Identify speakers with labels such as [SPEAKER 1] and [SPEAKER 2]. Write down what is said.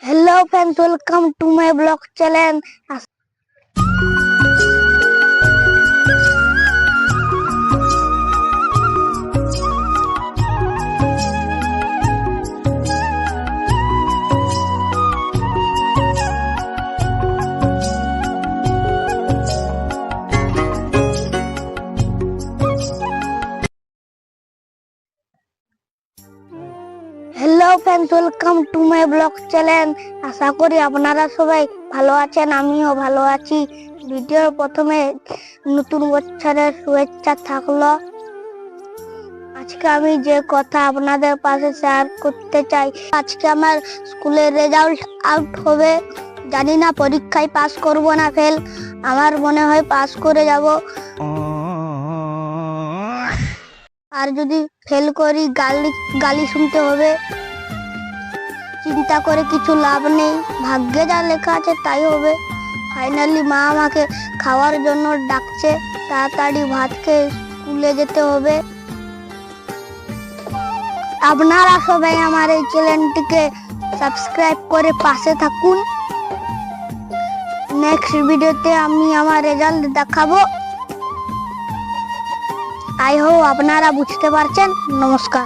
[SPEAKER 1] Hello friends, welcome to my blog channel. Hello friends welcome to my blog channel আশা করি আপনারা সবাই ভালো আছেন, আমিও ভালো আছি। ভিডিওর প্রথমে নতুন বছরের শুভেচ্ছা থাকল। আজকে আমি যে কথা আপনাদের পাশে শেয়ার করতে চাই, আজকে আমার স্কুলের রেজাল্ট আউট হবে। জানি না, পরীক্ষায় পাস করব না ফেল আমার মনে হয় পাস করে যাব। আর যদি ফেল করি, গালি গালি শুনতে হবে। চিন্তা করে কিছু লাভ নেই। ভাগ্যে যা লেখা আছে তাই হবে। ফাইনালি মা আমাকে খাওয়ার জন্য ডাকছে। তাড়াতাড়ি ভাত খেয়ে স্কুলে যেতে হবে। আপনারা সবাই আমার এই চ্যানেলটিকে সাবস্ক্রাইব করে পাশে থাকুন। নেক্সট ভিডিওতে আমি আমার রেজাল্ট দেখাবো। আই হোপ আপনারা বুঝতে পারছেন নমস্কার